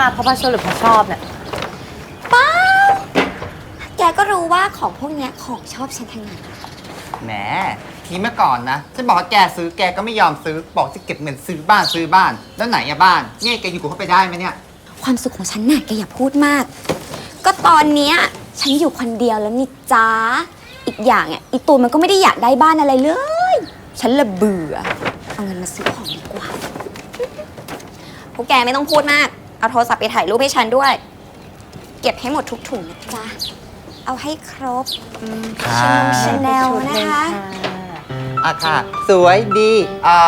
มาเพราะพัชหรือเพราะชอบเนี่ยป้าแกก็รู้ว่าของพวกเนี้ยของชอบฉันทั้งนั้นแหมทีเมื่อก่อนนะฉันบอกว่าแกซื้อแกก็ไม่ยอมซื้อบอกจะเก็บเงินซื้อบ้านซื้อบ้าน แล้วไหนอะบ้านเนี่ยแกอยู่กับเขาไปได้ไหมเนี่ย ความสุขของฉันน่ะแกอย่าพูดมาก ก็ตอนเนี้ยฉันอยู่คนเดียวแล้วนี่จ้า อีกอย่างอะอีตูนมันก็ไม่ได้อยากได้บ้านอะไรเลย ฉันละเบื่อ เอาเงินมาซื้อของดีกว่าพวกแกไม่ต้องพูดมาก เอาโทรศัพท์ไปถ่ายรูปให้ฉันด้วย เก็บให้หมดทุกถุงนะจ๊ะ เอาให้ครบค่ะ ชาแนลนะคะ อะค่ะ สวยดีอ่า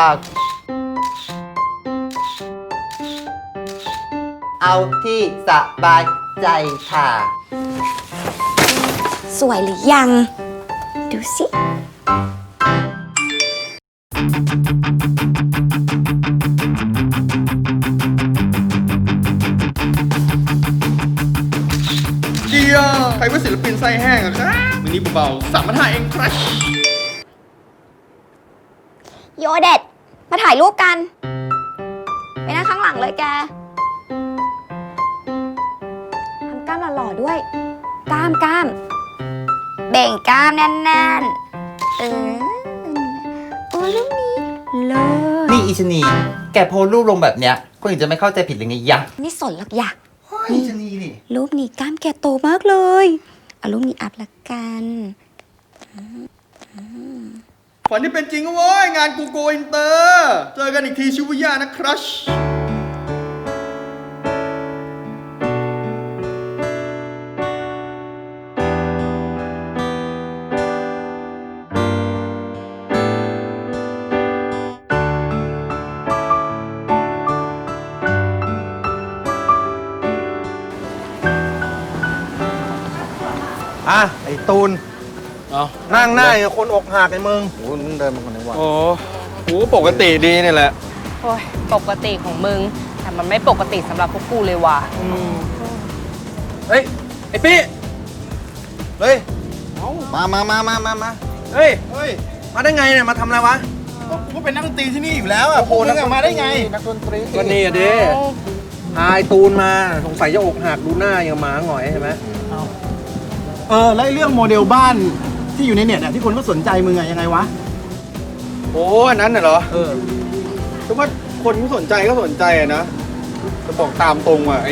เอาที่สบายใจค่ะ สวยหรือยัง ดูสิ ใครเป็นศิลปินไส้แห้งอะครับมือนี้เบาๆสามพันห้าเองครับโยเด็ด มาถ่ายรูปกัน ไปนั่งข้างหลังเลยแกทำกล้ามหล่อๆด้วย กล้ามกล้ามเบ่งกล้ามแน่นๆ เออโอ้ลูกนี้เลิศนี่อีชนี แกโพสต์รูปลงแบบเนี้ย คนอื่นจะไม่เข้าใจผิดเลยไงยะนี่สนหรอกอยาก อีชนีนี่ รูปนี้กล้ามแกโตมากเลยเอารูปนี้อัพละกันฝันที่เป็นจริงก็โว้ย งานกูโกอินเตอร์ เจอกันอีกทีชิบุย่านะครัช อะไอ้ตูนเอานั่งหน้าอย่างคนอกหักไอ้มึงโอ้มึงเดินมาคนนี้วะโอ้โหปกติดีนี่แหละ โอ้ยปกติของมึง แต่มันไม่ปกติสำหรับพวกกูเลยว่ะ เฮ้ย ไอ้ปี้เฮ้ย มามามามามามาเฮ้ย เฮ้ย มาได้ไงเนี่ย มาทำอะไรวะ กูก็เป็นนักดนตรีที่นี่อยู่แล้วอะโอ้โหนักมาได้ไง นักดนตรีก็นี่อะดิพาไอ้ตูนมา สงสัยจะอกหักดูหน้าอย่างหมาหงอยใช่ไหม เออแล้วไอ้เรื่องโมเดลบ้านที่อยู่ในเน็ตอะที่คนก็สนใจมึงอะยังไงวะ โอ้อันนั้นน่ะเหรอเออ แต่ว่าคนที่สนใจก็สนใจอะนะจะบอกตามตรงอะไอ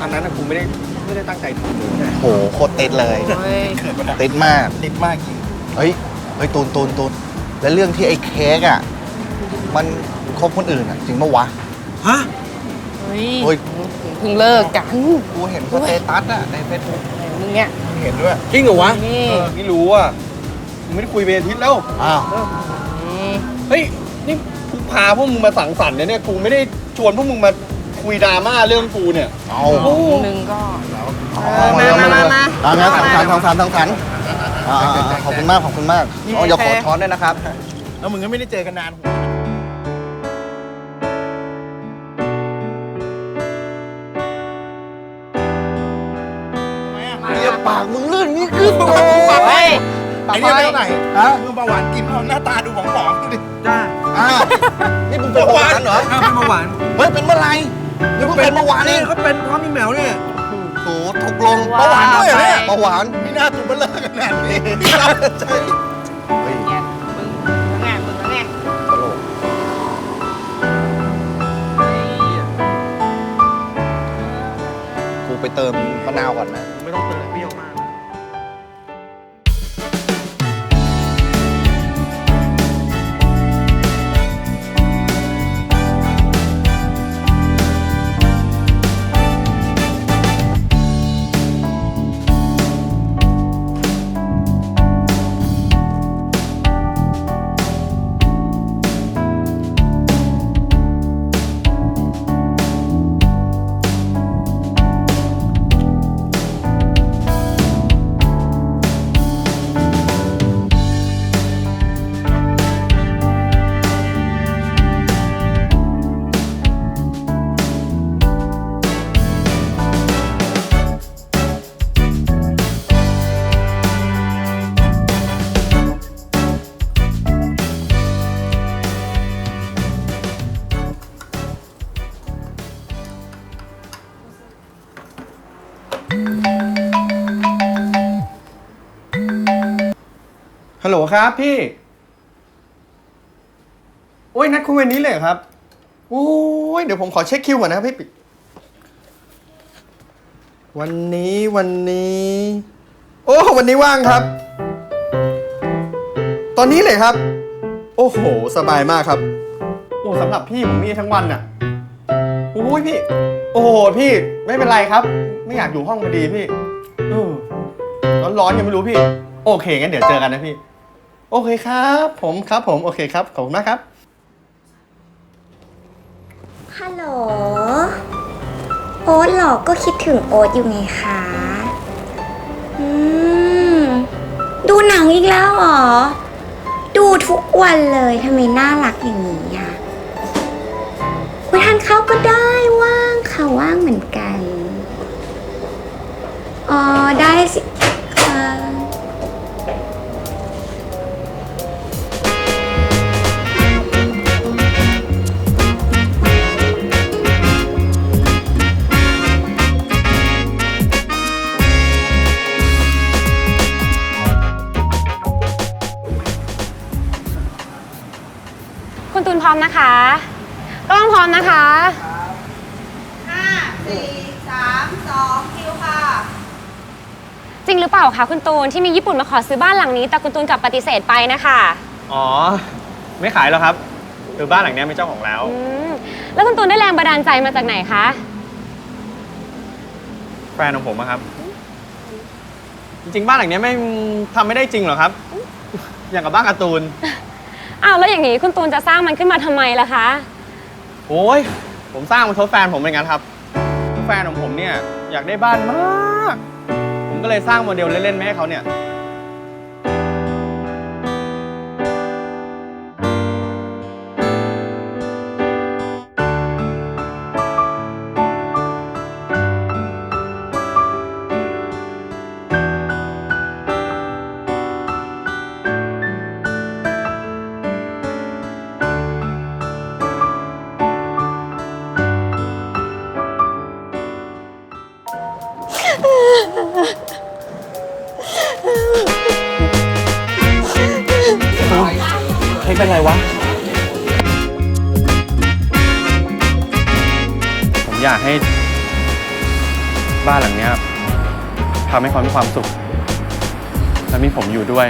อันนั้นอะกูไม่ได้ไม่ได้ตั้งใจทำเลย โหโคตรติดเลย เฮ้ย ติดมาก ติดมากจริงเฮ้ย เฮ้ย ตูนตูนตูนแล้วเรื่องที่ไอ้เค้กอะ มันคบคนอื่นอะ จริงปะวะ ฮะ เฮ้ยโอ้ย เพิ่งเลิกกัน กูเห็นสเตตัสอะในเฟซบุ๊ก มึงเนี่ยเห็นด้วยจริงเหรอวะนี่เออไม่รู้อะกูไม่ได้คุยเป็นอาทิตย์แล้ว อ้าวมเฮ้ย นี่กูพาพวกมึงมาสังสรรค์เนี่ยกูไม่ได้ชวนพวกมึงมาคุยดราม่าเรื่องกูเนี่ย เอามึงก็มามามามามา อ่างั้นสังสรรค์สังสรรค์สังสรรค์อ่าอ่าอ่าขอบคุณมากขอบคุณมากอ๋ออย่าขอช้อนด้วยนะครับ แล้วมึงก็ไม่ได้เจอกันนาน ปากมึงลื่นนี่ขึ้นโตเฮ้ยไอ้เนี่ยไปเท่าไหร่ฮะมึงเบาหวานกินเอาหน้าตาดูหมองๆดูดิจ้าอ้าวนี่มึงเป็นเบาหวานเหรออ้าวเป็นเบาหวานเฮ้ยเป็นเมื่อไหรนี่มึงเป็นเมื่อวานนี่ก็เป็นพร้อมมีแมวเนี่ยโอ้ถูกลงเบาหวานด้วยเหรอเนี่ยเบาหวานไม่น่าตัวเบลอขนาดนี้ใช่เฮ้ยเนี่ยมึงทั้งไงมึงทั้งไงตลกกูไปเติมมะนาวก่อนนะ ฮัลโหลครับพี่ โอ้ยนัดคุยวันนี้เลยครับ โอ้ยเดี๋ยวผมขอเช็คคิวก่อนนะครับพี่ปิวันนี้วันนี้ โอ้วันนี้ว่างครับ ตอนนี้เลยครับ โอ้โห สบายมากครับ โอ้สำหรับพี่ผมมีทั้งวันน่ะ โอ้ยพี่ โอ้โหพี่ไม่เป็นไรครับ ไม่อยากอยู่ห้องพอดีพี่เออร้อนๆยังไม่รู้พี่ โอเคงั้นเดี๋ยวเจอกันนะพี่ โอเคครับ ผมครับผมโอเคครับขอบคุณมากครับ ฮัลโหล โอ๊ตหรอก็คิดถึงโอ๊ตอยู่ไงคะ อืม ดูหนังอีกแล้วเหรอ ดูทุกวันเลยทำไมน่ารักอย่างนี้อะไปทานข้าวก็ได้ว่างค่ะว่างเหมือนกัน อ๋อได้สิค่ะคุณตูนพร้อมนะคะ กล้องพร้อมนะคะ ริงหรือเปล่าคะคุณตูนที่มีญี่ปุ่นมาขอซื้อบ้านหลังนี้ แต่คุณตูนกลับปฏิเสธไปนะคะอ๋อ ไม่ขายแล้วครับคือบ้านหลังนี้มีเจ้าของแล้ว อืมแล้วคุณตูนได้แรงบันดาลใจมาจากไหนคะ แฟนของผมอะครับ จริงๆ บ้านหลังนี้ไม่ทำไม่ได้จริงหรอกครับ อย่างกับบ้านการ์ตูน อ้าวแล้วอย่างนี้คุณตูนจะสร้างมันขึ้นมาทำไมล่ะคะ โอ้ย ผมสร้างมาทดแฟนผมเป็นงั้นครับ แฟนของผมเนี่ยอยากได้บ้านมากผม ก็เลยสร้างโมเดลเล่นๆมาให้เขาเนี่ย อยากให้บ้านหลังเนี้ยทำให้เขามีความสุข และมีผมอยู่ด้วย